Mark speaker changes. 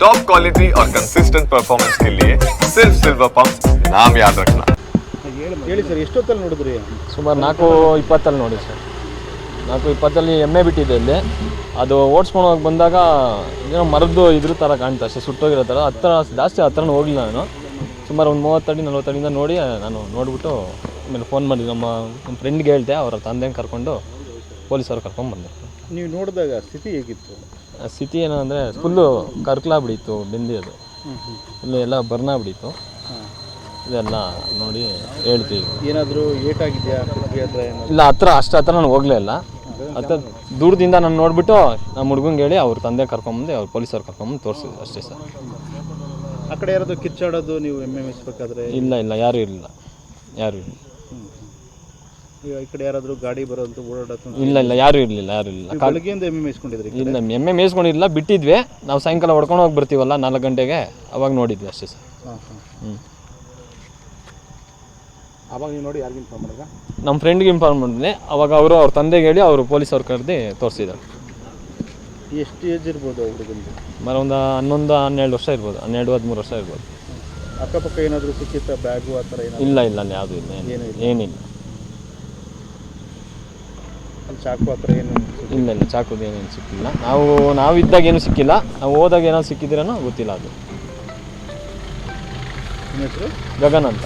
Speaker 1: Top quality और consistent performance के लिए सिर्फ सिल्वर पंप नाम याद रखना
Speaker 2: ಹೇಳಿ ಸರ್ ಎಷ್ಟೊತ್ತಲ್ಲಿ ನೋಡಿದ್ರಿ
Speaker 3: ಸುಮಾರು ನಾಲ್ಕು ಇಪ್ಪತ್ತಲ್ಲಿ ನೋಡಿ ಸರ್ ನಾಲ್ಕು ಇಪ್ಪತ್ತಲ್ಲಿ ಎಮ್ಮೆ ಬಿಟ್ಟಿದೆ ಇಲ್ಲಿ ಅದು ಓಡಿಸ್ಕೊಂಡು ಹೋಗಿ ಬಂದಾಗ ಏನೋ ಮರದ್ದು ಇದ್ರ ಥರ ಕಾಣ್ತಾ ಅಷ್ಟೇ ಸುಟ್ಟೋಗಿರೋ ಥರ ಹತ್ರ ಜಾಸ್ತಿ ಹತ್ರನೂ ಹೋಗಲಿಲ್ಲ ನಾನು ಸುಮಾರು ಒಂದು ಮೂವತ್ತಡಿ ನಲ್ವತ್ತಡಿಯಿಂದ ನೋಡಿ ನಾನು ನೋಡಿಬಿಟ್ಟು ಆಮೇಲೆ ಫೋನ್ ಮಾಡಿ ನಮ್ಮ ನಮ್ಮ ಫ್ರೆಂಡ್ಗೆ ಹೇಳ್ದೆ ಅವರ ತಂದೆ ಕರ್ಕೊಂಡು ಪೊಲೀಸರು ಕರ್ಕೊಂಡು ಬಂದೆ
Speaker 2: ನೀವು ನೋಡಿದಾಗ ಸ್ಥಿತಿ ಹೇಗಿತ್ತು
Speaker 3: ಆ ಏನು ಅಂದರೆ ಫುಲ್ಲು ಕರ್ಕಲ ಬಿಡಿತ್ತು ಬಿಂದಿ ಅದು. ಫುಲ್ಲು ಎಲ್ಲ ಬರ್ನ್ ಬಿಡಿತ್ತು. ಇದೆಲ್ಲ ನೋಡಿ ಹೇಳ್ತೀವಿ.
Speaker 2: ಏನಾದರೂ ಏಟಾಗಿದೆಯಾ
Speaker 3: ಇಲ್ಲ ಹತ್ರ ಅಷ್ಟು ಹತ್ರ ನಾನು ಹೋಗಲೇ ಇಲ್ಲ. ಹತ್ರ ದೂರದಿಂದ ನಾನು ನೋಡಿಬಿಟ್ಟು ನಮ್ಮ ಹುಡುಗಂಗೆ ಹೇಳಿ ಅವ್ರ ತಂದೆ ಕರ್ಕೊಂಬಂದು ಅವ್ರು ಪೊಲೀಸರು ಕರ್ಕೊಂಬಂದು ತೋರಿಸಿದ್ರು ಅಷ್ಟೇ ಸರ್.
Speaker 2: ಆ ಕಡೆ ಯಾರಾದರೂ ಕಿಚ್ಚಾಡೋದು ನೀವು ಎಮ್ಮೆ ಮೇಯಿಸ್ಬೇಕಾದ್ರೆ
Speaker 3: ಇಲ್ಲ ಇಲ್ಲ ಯಾರೂ ಇರಲಿಲ್ಲ. ಯಾರೂ ಇಲ್ಲ
Speaker 2: ಈ ಕಡೆ ಯಾರಾದರೂ ಗಾಡಿ ಬರೋದು ಓಡಾಡೋದು
Speaker 3: ಇಲ್ಲ ಇಲ್ಲ ಯಾರು ಇರಲಿಲ್ಲ ಯಾರು ಇಲ್ಲ
Speaker 2: ನೀವು ಬೆಳಗ್ಗೆಯಿಂದ ಎಮ್ಮೆ ಮೇಯಿಸ್ಕೊಂಡಿದ್ರಿ
Speaker 3: ಇಲ್ಲ ಎಮ್ಮೆ ಮೇಯಿಸ್ಕೊಂಡಿಲ್ಲ ಬಿಟ್ಟಿದ್ವಿ. ನಾವು ಸಾಯಂಕಾಲ ಹೊಡ್ಕೊಂಡು ಹೋಗಿ ಬರ್ತೀವಲ್ಲ ನಾಲ್ಕು ಗಂಟೆಗೆ ಅವಾಗ ನೋಡಿದ್ವಿ ಅಷ್ಟೇ ಸರ್.
Speaker 2: ಹಾಂ ಹಾಂ.
Speaker 3: ಹ್ಞೂ
Speaker 2: ಅವಾಗ ನೀವು ನೋಡಿ ಯಾರಿಗಿಂತ ಮಾಡಿದಾಗ
Speaker 3: ನಮ್ಮ ಫ್ರೆಂಡ್ಗೆ ಇನ್ಫಾರ್ಮ್ ಮಾಡಿದ್ನಿ. ಅವಾಗ ಅವರು ಅವ್ರ ತಂದೆಗೆ ಹೇಳಿ ಅವರು ಪೊಲೀಸವ್ರು ಕರೆದು ತೋರಿಸಿದ್ದಾರೆ
Speaker 2: ಎಷ್ಟು ಏಜ್ ಇರ್ಬೋದು ಆ ಹುಡುಗಂದು?
Speaker 3: ಮರ ಒಂದು ಹನ್ನೊಂದು ಹನ್ನೆರಡು ವರ್ಷ ಇರ್ಬೋದು. ಹನ್ನೆರಡು ಹದಿಮೂರು ವರ್ಷ ಇರ್ಬೋದು.
Speaker 2: ಅಕ್ಕಪಕ್ಕ ಏನಾದರೂ ಸಿಕ್ಕಿತ್ತ? ಬ್ಯಾಗು ಆ ಥರ ಏನಾದ್ರು?
Speaker 3: ಇಲ್ಲ ಇಲ್ಲ ಅಲ್ಲಿ ಯಾವುದೂ ಇಲ್ಲ ಏನು-
Speaker 2: ಇಲ್ಲ.
Speaker 3: ಏನಿಲ್ಲ.
Speaker 2: ಅಲ್ಲಿ ಚಾಕು ಹತ್ರ ಏನು
Speaker 3: ಇಲ್ಲ ಇಲ್ಲ ಚಾಕುದು ಏನೇನು ಸಿಕ್ಕಿಲ್ಲ. ನಾವು ನಾವು ಇದ್ದಾಗ ಏನು ಸಿಕ್ಕಿಲ್ಲ. ನಾವು ಹೋದಾಗ ಏನೋ ಸಿಕ್ಕಿದ್ರೇನೋ ಗೊತ್ತಿಲ್ಲ ಅದು. ಗಗನ್ ಅಂತ